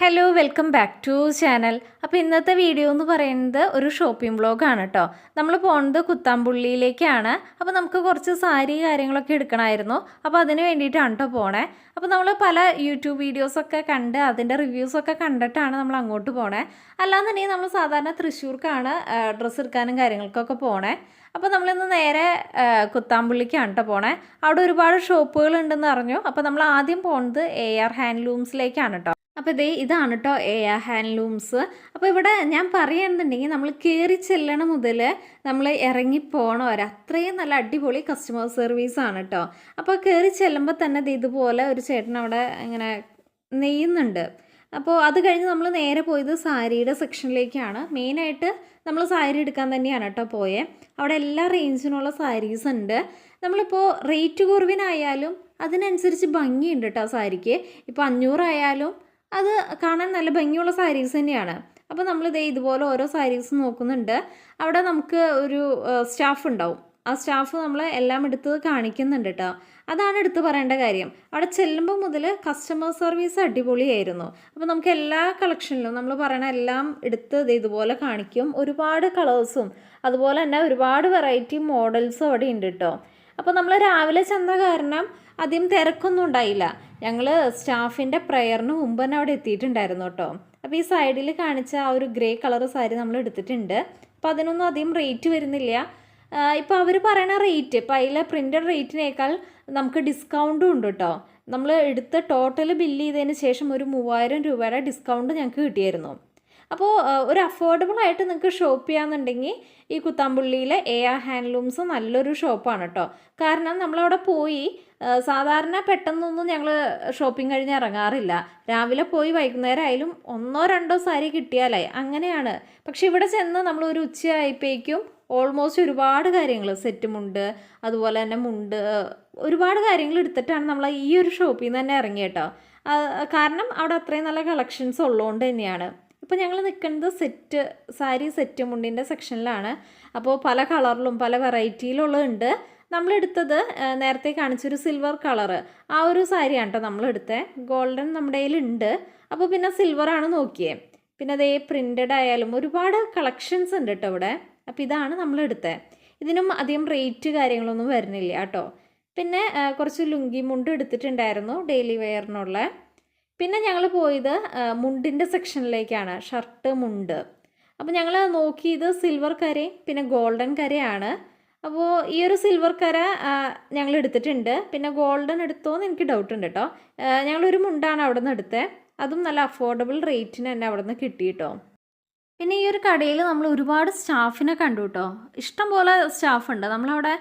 Hello welcome back to channel അപ്പോൾ ഇന്നത്തെ video എന്ന് പറയുന്നത് ഒരു ഷോപ്പിംഗ് വ്ളോഗാണ് കേട്ടോ നമ്മൾ പോകുന്നത് കുത്താമ്പുള്ളിയിലേക്കാണ്. അപ്പോൾ നമുക്ക് കുറച്ച് സാരി കാര്യങ്ങളൊക്കെ എടുക്കണമായിരുന്നു അപ്പോൾ അതിന് വേണ്ടിയിട്ടാണ് കേട്ടോ പോണേ. അപ്പോൾ നമ്മൾ പല യൂട്യൂബ് വീഡിയോസൊക്കെ കണ്ട് അതിന്റെ റിവ്യൂസൊക്കെ കണ്ടിട്ടാണ് നമ്മൾ അങ്ങോട്ട് പോണേ. അല്ലാന്നുണ്ടെങ്കിൽ നമ്മൾ സാധാരണ തൃശ്ശൂർക്കാണ് ഡ്രസ്സ് എടുക്കാനും കാര്യങ്ങൾക്കൊക്കെ പോണേ. അപ്പോൾ നമ്മളിന്ന് നേരെ കുത്താമ്പുള്ളിക്കാണ് കേട്ടോ പോണേ. അവിടെ ഒരുപാട് ഷോപ്പുകൾ ഉണ്ടെന്ന് അറിഞ്ഞു. അപ്പോൾ നമ്മൾ ആദ്യം പോകുന്നത് എ ആർ ഹാൻഡ്ലൂംസിലേക്കാണ് കേട്ടോ അപ്പോൾ ഇതേ ഇതാണ് കേട്ടോ ആർ ഹാൻഡ്ലൂംസ്. അപ്പോൾ ഇവിടെ ഞാൻ പറയുകയാണെന്നുണ്ടെങ്കിൽ നമ്മൾ കയറി ചെല്ലണ മുതൽ നമ്മൾ ഇറങ്ങി പോണ വരെ അത്രയും നല്ല അടിപൊളി കസ്റ്റമർ സർവീസ് ആണ് കേട്ടോ അപ്പോൾ കയറി ചെല്ലുമ്പോൾ തന്നെ ഇതുപോലെ ഒരു ചേട്ടൻ അവിടെ ഇങ്ങനെ നെയ്യുന്നുണ്ട്. അപ്പോൾ അത് കഴിഞ്ഞ് നമ്മൾ നേരെ പോയത് സാരിയുടെ സെക്ഷനിലേക്കാണ്. മെയിനായിട്ട് നമ്മൾ സാരി എടുക്കാൻ തന്നെയാണ് കേട്ടോ പോയത് അവിടെ എല്ലാ റേഞ്ചിനുള്ള സാരീസ് ഉണ്ട്. നമ്മളിപ്പോൾ റേറ്റ് കുറവിനായാലും അതിനനുസരിച്ച് ഭംഗിയുണ്ട് കേട്ടോ സാരിക്ക്. ഇപ്പോൾ അഞ്ഞൂറായാലും അത് കാണാൻ നല്ല ഭംഗിയുള്ള സാരീസ് തന്നെയാണ്. അപ്പോൾ നമ്മൾ ഇതേ ഇതുപോലെ ഓരോ സാരീസ് നോക്കുന്നുണ്ട്. അവിടെ നമുക്ക് ഒരു സ്റ്റാഫ് ഉണ്ടാവും. ആ സ്റ്റാഫ് നമ്മൾ എല്ലാം എടുത്ത് കാണിക്കുന്നുണ്ട് കേട്ടോ അതാണ് എടുത്തു പറയേണ്ട കാര്യം. അവിടെ ചെല്ലുമ്പോൾ മുതൽ കസ്റ്റമർ സർവീസ് അടിപൊളിയായിരുന്നു. അപ്പോൾ നമുക്ക് എല്ലാ കളക്ഷനിലും നമ്മൾ പറയണ എല്ലാം എടുത്ത് ഇതുപോലെ കാണിക്കും. ഒരുപാട് കളേഴ്സും അതുപോലെ തന്നെ ഒരുപാട് വെറൈറ്റി മോഡൽസും അവിടെ ഉണ്ട് കേട്ടോ അപ്പോൾ നമ്മൾ രാവിലെ ചെന്ന കാരണം അധികം തിരക്കൊന്നും ഉണ്ടായില്ല. ഞങ്ങൾ സ്റ്റാഫിന്റെ പ്രയറിന് മുമ്പ് തന്നെ അവിടെ എത്തിയിട്ടുണ്ടായിരുന്നു കേട്ടോ. അപ്പോൾ ഈ സൈഡിൽ കാണിച്ച ആ ഒരു ഗ്രേ കളർ സാരി നമ്മൾ എടുത്തിട്ടുണ്ട്. അപ്പോൾ അതിനൊന്നും അധികം റേറ്റ് വരുന്നില്ല. ഇപ്പോൾ അവർ പറയണ റേറ്റ് ഇപ്പോൾ അതിലെ പ്രിന്റഡ് റേറ്റിനേക്കാൾ നമുക്ക് ഡിസ്കൗണ്ടും ഉണ്ട് കേട്ടോ. നമ്മൾ എടുത്ത ടോട്ടൽ ബില്ല് ചെയ്തതിന് ശേഷം ഒരു മൂവായിരം രൂപയുടെ ഡിസ്കൗണ്ട് ഞങ്ങൾക്ക് കിട്ടിയായിരുന്നു. അപ്പോൾ ഒരു അഫോർഡബിൾ ആയിട്ട് നിങ്ങൾക്ക് ഷോപ്പ് ചെയ്യാന്നുണ്ടെങ്കിൽ ഈ കുത്താമ്പുള്ളിയിലെ എ ആർ ഹാൻഡ്ലൂംസ് നല്ലൊരു ഷോപ്പാണ് കേട്ടോ കാരണം നമ്മളവിടെ പോയി സാധാരണ പെട്ടെന്നൊന്നും ഞങ്ങൾ ഷോപ്പിംഗ് കഴിഞ്ഞ് ഇറങ്ങാറില്ല രാവിലെ പോയി വൈകുന്നേരം ആയാലും ഒന്നോ രണ്ടോ സാരി കിട്ടിയാലായി. അങ്ങനെയാണ്. പക്ഷെ ഇവിടെ ചെന്ന് നമ്മൾ ഒരു ഉച്ചയായപ്പോഴേക്കും ഓൾമോസ്റ്റ് ഒരുപാട് കാര്യങ്ങൾ സെറ്റ് മുണ്ട് അതുപോലെ തന്നെ മുണ്ട് ഒരുപാട് കാര്യങ്ങൾ എടുത്തിട്ടാണ് നമ്മൾ ഈ ഒരു ഷോപ്പിൽ നിന്ന് തന്നെ ഇറങ്ങിയ കേട്ടോ കാരണം അവിടെ അത്രയും നല്ല കളക്ഷൻസ് ഉള്ളതുകൊണ്ട് തന്നെയാണ്. ഇപ്പോൾ ഞങ്ങൾ നിൽക്കുന്നത് സെറ്റ് സാരി സെറ്റ് മുണ്ടിന്റെ സെക്ഷനിലാണ്. അപ്പോൾ പല കളറിലും പല വെറൈറ്റിയിലുള്ളതുണ്ട്. നമ്മളെടുത്തത് നേരത്തെ കാണിച്ചൊരു സിൽവർ കളർ ആ ഒരു സാരിയാണ് കേട്ടോ നമ്മളെടുത്തത് ഗോൾഡൻ നമ്മുടെ കയ്യിലുണ്ട്. അപ്പോൾ പിന്നെ സിൽവറാണ് നോക്കിയേ. പിന്നെ അതേ പ്രിന്റഡ് ആയാലും ഒരുപാട് കളക്ഷൻസ് ഉണ്ട് കേട്ടോ ഇവിടെ. അപ്പോൾ ഇതാണ് നമ്മളെടുത്തത് ഇതിനും അധികം റേറ്റ് കാര്യങ്ങളൊന്നും വരുന്നില്ല കേട്ടോ. പിന്നെ കുറച്ച് ലുങ്കി മുണ്ട് എടുത്തിട്ടുണ്ടായിരുന്നു ഡെയിലി വെയറിനുള്ള. പിന്നെ ഞങ്ങൾ പോയത് മുണ്ടിന്റെ സെക്ഷനിലേക്കാണ്. ഷർട്ട് മുണ്ട്. അപ്പോൾ ഞങ്ങൾ നോക്കിയത് സിൽവർ കരയും പിന്നെ ഗോൾഡൻ കരയാണ്. അപ്പോൾ ഈ ഒരു സിൽവർ കര ഞങ്ങൾ എടുത്തിട്ടുണ്ട്. പിന്നെ ഗോൾഡൻ എടുത്തോന്ന് എനിക്ക് ഡൗട്ട് ഉണ്ട് കേട്ടോ ഞങ്ങളൊരു മുണ്ടാണ് അവിടെ നിന്ന് എടുത്തത് അതും നല്ല അഫോർഡബിൾ റേറ്റിന് തന്നെ അവിടെ നിന്ന് കിട്ടി കേട്ടോ പിന്നെ ഈ ഒരു കടയിൽ നമ്മൾ ഒരുപാട് സ്റ്റാഫിനെ കണ്ടു കേട്ടോ ഇഷ്ടംപോലെ സ്റ്റാഫുണ്ട്. നമ്മളവിടെ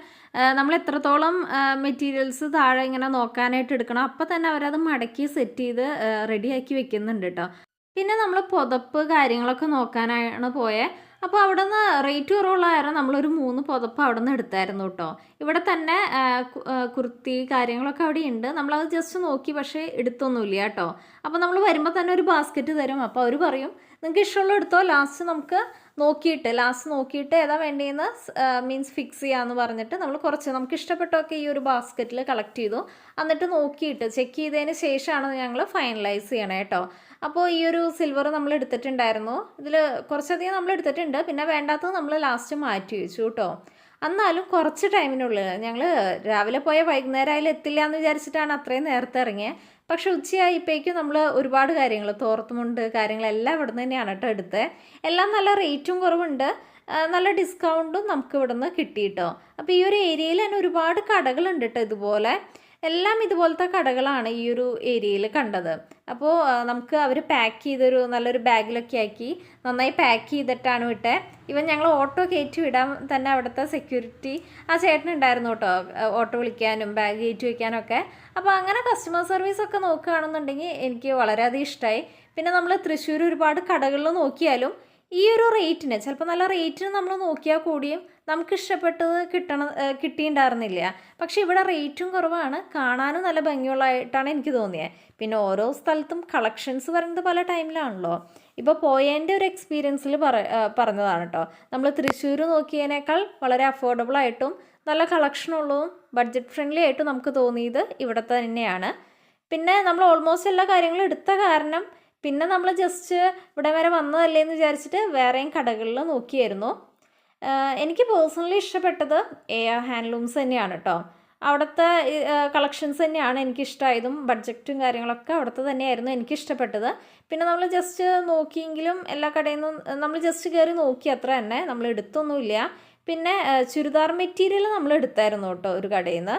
നമ്മൾ എത്രത്തോളം മെറ്റീരിയൽസ് താഴെ ഇങ്ങനെ നോക്കാനായിട്ട് എടുക്കണം അപ്പോൾ തന്നെ അവരത് മടക്കി സെറ്റ് ചെയ്ത് റെഡിയാക്കി വെക്കുന്നുണ്ട് കേട്ടോ പിന്നെ നമ്മൾ പുതപ്പ് കാര്യങ്ങളൊക്കെ നോക്കാനാണ് പോയത് അപ്പോൾ അവിടെ നിന്ന് റേറ്റ് കുറവുള്ള കാരണം നമ്മളൊരു മൂന്ന് പുതപ്പ് അവിടെ നിന്ന് എടുത്തായിരുന്നു കേട്ടോ ഇവിടെ തന്നെ കുർത്തി കാര്യങ്ങളൊക്കെ അവിടെ ഉണ്ട്. നമ്മളത് ജസ്റ്റ് നോക്കി പക്ഷേ എടുത്തൊന്നുമില്ല കേട്ടോ അപ്പോൾ നമ്മൾ വരുമ്പോൾ തന്നെ ഒരു ബാസ്ക്കറ്റ് തരും. അപ്പോൾ അവർ പറയും നിങ്ങൾക്ക് ഇഷ്ടമുള്ള എടുത്തോ? ലാസ്റ്റ് നമുക്ക് നോക്കിയിട്ട് ലാസ്റ്റ് നോക്കിയിട്ട് ഏതാ വേണ്ടതെന്ന് മീൻസ് ഫിക്സ് ചെയ്യാമെന്ന് പറഞ്ഞിട്ട് നമ്മൾ കുറച്ച് നമുക്ക് ഇഷ്ടപ്പെട്ടൊക്കെ ഈ ഒരു ബാസ്ക്കറ്റിൽ കളക്ട് ചെയ്തു. എന്നിട്ട് നോക്കിയിട്ട് ചെക്ക് ചെയ്തതിന് ശേഷമാണ് ഞങ്ങൾ ഫൈനലൈസ് ചെയ്യണേ കേട്ടോ അപ്പോൾ ഈ ഒരു സിൽവർ നമ്മൾ എടുത്തിട്ടുണ്ടായിരുന്നു. ഇതിൽ കുറച്ചധികം നമ്മൾ എടുത്തിട്ടുണ്ട്. പിന്നെ വേണ്ടാത്തത് നമ്മൾ ലാസ്റ്റ് മാറ്റി വെച്ചു കേട്ടോ എന്നാലും കുറച്ച് ടൈമിനുള്ളിൽ ഞങ്ങൾ രാവിലെ പോയ വൈകുന്നേരം അതിൽ എത്തില്ല എന്ന് വിചാരിച്ചിട്ടാണ് അത്രയും നേരത്തെ ഇറങ്ങിയത് പക്ഷെ ഉച്ചയായപ്പോഴേക്കും നമ്മൾ ഒരുപാട് കാര്യങ്ങൾ തോർത്തുമുണ്ട് കാര്യങ്ങളെല്ലാം ഇവിടെ നിന്ന് തന്നെയാണ് കേട്ടോ എടുത്തത് എല്ലാം നല്ല റേറ്റും കുറവുണ്ട്. നല്ല ഡിസ്കൗണ്ടും നമുക്ക് ഇവിടെ നിന്ന് കിട്ടി കേട്ടോ. അപ്പോൾ ഈ ഒരു ഏരിയയിൽ തന്നെ ഒരുപാട് കടകളുണ്ട് കേട്ടോ ഇതുപോലെ. എല്ലാം ഇതുപോലത്തെ കടകളാണ് ഈ ഒരു ഏരിയയിൽ കണ്ടത്. അപ്പോൾ നമുക്ക് അവർ പാക്ക് ചെയ്തൊരു നല്ലൊരു ബാഗിലൊക്കെ ആക്കി നന്നായി പാക്ക് ചെയ്തിട്ടാണ് വിട്ടത് ഇവൻ ഞങ്ങൾ ഓട്ടോ കയറ്റി വിടാൻ തന്നെ അവിടുത്തെ സെക്യൂരിറ്റി ആ ചേട്ടനുണ്ടായിരുന്നു കേട്ടോ ഓട്ടോ വിളിക്കാനും ബാഗ് കയറ്റി വയ്ക്കാനും ഒക്കെ അപ്പോൾ അങ്ങനെ കസ്റ്റമർ സർവീസ് ഒക്കെ നോക്കുകയാണെന്നുണ്ടെങ്കിൽ എനിക്ക് വളരെയധികം ഇഷ്ടമായി പിന്നെ നമ്മൾ തൃശ്ശൂർ ഒരുപാട് കടകളിൽ നോക്കിയാലും ഈ ഒരു റേറ്റിന് ചിലപ്പോൾ നല്ല റേറ്റിന് നമ്മൾ നോക്കിയാൽ കൂടിയും നമുക്ക് ഇഷ്ടപ്പെട്ടത് കിട്ടണ കിട്ടിയിട്ടുണ്ടായിരുന്നില്ല. പക്ഷേ ഇവിടെ റേറ്റും കുറവാണ്. കാണാനും നല്ല ഭംഗിയുള്ളതായിട്ടാണ് എനിക്ക് തോന്നിയത് പിന്നെ ഓരോ സ്ഥലത്തും കളക്ഷൻസ് പറയുന്നത് പല ടൈമിലാണല്ലോ ഇപ്പോൾ പോയതിന്റെ ഒരു എക്സ്പീരിയൻസിൽ പറ പറഞ്ഞതാണ് കേട്ടോ നമ്മൾ തൃശ്ശൂർ നോക്കിയതിനേക്കാൾ വളരെ അഫോർഡബിൾ ആയിട്ടും നല്ല കളക്ഷനുള്ളതും ബഡ്ജറ്റ് ഫ്രണ്ട്ലി ആയിട്ടും നമുക്ക് തോന്നിയത് ഇവിടുത്തെ തന്നെയാണ്. പിന്നെ നമ്മൾ ഓൾമോസ്റ്റ് എല്ലാ കാര്യങ്ങളും എടുത്ത കാരണം പിന്നെ നമ്മൾ ജസ്റ്റ് ഇവിടെ വരെ വന്നതല്ലേ എന്ന് വിചാരിച്ചിട്ട് വേറെയും കടകളിൽ നോക്കിയായിരുന്നു. എനിക്ക് പേഴ്സണലി ഇഷ്ടപ്പെട്ടത് എ ആർ ഹാൻഡ്ലൂംസ് തന്നെയാണ് കേട്ടോ അവിടുത്തെ കളക്ഷൻസ് തന്നെയാണ് എനിക്കിഷ്ടമായതും ബഡ്ജറ്റും കാര്യങ്ങളൊക്കെ അവിടുത്തെ തന്നെയായിരുന്നു എനിക്കിഷ്ടപ്പെട്ടത്. പിന്നെ നമ്മൾ ജസ്റ്റ് നോക്കിയെങ്കിലും എല്ലാ കടയിൽ നിന്നും നമ്മൾ ജസ്റ്റ് കയറി നോക്കി അത്ര തന്നെ നമ്മൾ എടുത്തൊന്നുമില്ല. പിന്നെ ചുരിദാർ മെറ്റീരിയൽ നമ്മൾ എടുത്തായിരുന്നു കേട്ടോ ഒരു കടയിൽ നിന്ന്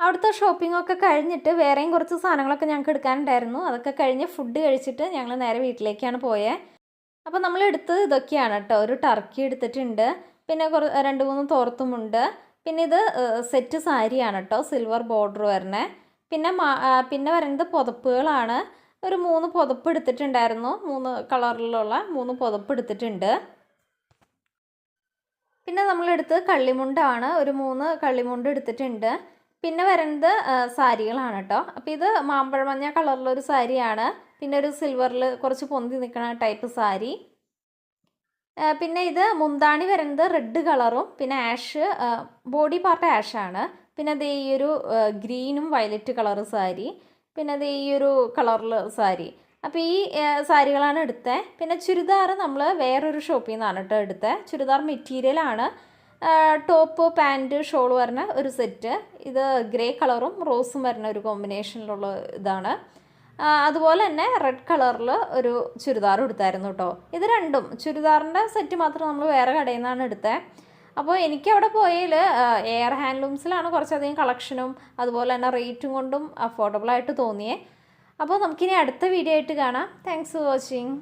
അവിടുത്തെ ഷോപ്പിംഗ് ഒക്കെ കഴിഞ്ഞിട്ട് വേറെയും കുറച്ച് സാധനങ്ങളൊക്കെ ഞങ്ങൾക്ക് എടുക്കാനുണ്ടായിരുന്നു. അതൊക്കെ കഴിഞ്ഞ് ഫുഡ് കഴിച്ചിട്ട് ഞങ്ങൾ നേരെ വീട്ടിലേക്കാണ് പോയത് അപ്പോൾ നമ്മൾ എടുത്തത് ഇതൊക്കെയാണ് കേട്ടോ. ഒരു ടർക്കി എടുത്തിട്ടുണ്ട്. പിന്നെ കുറ രണ്ട് മൂന്ന് തോർത്തുമുണ്ട് പിന്നെ ഇത് സെറ്റ് സാരിയാണ് കേട്ടോ. സിൽവർ ബോർഡർ വരണേ പിന്നെ പിന്നെ വരുന്നത് പുതപ്പുകളാണ്. ഒരു മൂന്ന് പുതപ്പ് എടുത്തിട്ടുണ്ടായിരുന്നു. മൂന്ന് കളറിലുള്ള മൂന്ന് പുതപ്പ് എടുത്തിട്ടുണ്ട്. പിന്നെ നമ്മളെടുത്ത് കള്ളിമുണ്ടാണ്. ഒരു മൂന്ന് കള്ളിമുണ്ട് എടുത്തിട്ടുണ്ട്. പിന്നെ വരുന്നത് സാരികളാണ് കേട്ടോ. അപ്പോൾ ഇത് മാമ്പഴമഞ്ഞ കളറിലൊരു സാരിയാണ്. പിന്നെ ഒരു സിൽവറിൽ കുറച്ച് പൊന്തി നിൽക്കുന്ന ടൈപ്പ് സാരി. പിന്നെ ഇത് മുന്താണി വരുന്നത് റെഡ് കളറും പിന്നെ ആഷ് ബോഡി പാർട്ട് ആഷാണ് പിന്നെ അത് ഈ ഒരു ഗ്രീനും വയലറ്റ് കളർ സാരി പിന്നെ അത് ഈ ഒരു കളറിൽ സാരി. അപ്പോൾ ഈ സാരികളാണ് എടുത്തത് പിന്നെ ചുരിദാർ നമ്മൾ വേറൊരു ഷോപ്പിൽ നിന്നാണ് കേട്ടോ എടുത്തത് ചുരിദാർ മെറ്റീരിയലാണ് ടോപ്പ് പാന്റ് ഷോൾ വരുന്ന ഒരു സെറ്റ് ഇത് ഗ്രേ കളറും റോസും വരുന്ന ഒരു കോമ്പിനേഷനിലുള്ള ഇതാണ്. അതുപോലെ തന്നെ റെഡ് കളറിൽ ഒരു ചുരിദാർ എടുത്തായിരുന്നു കേട്ടോ ഇത് രണ്ടും. ചുരിദാറിന്റെ സെറ്റ് മാത്രം നമ്മൾ വേറെ കടയിൽ നിന്നാണ് എടുത്തത് അപ്പോൾ എനിക്ക് അവിടെ പോയതിൽ എയർ ഹാൻഡ്ലൂംസിലാണ് കുറച്ചധികം കളക്ഷനും അതുപോലെ തന്നെ റേറ്റും കൊണ്ടും അഫോർഡബിളായിട്ട് തോന്നിയേ. അപ്പോൾ നമുക്കിനി അടുത്ത വീഡിയോ ആയിട്ട് കാണാം. Thanks for watching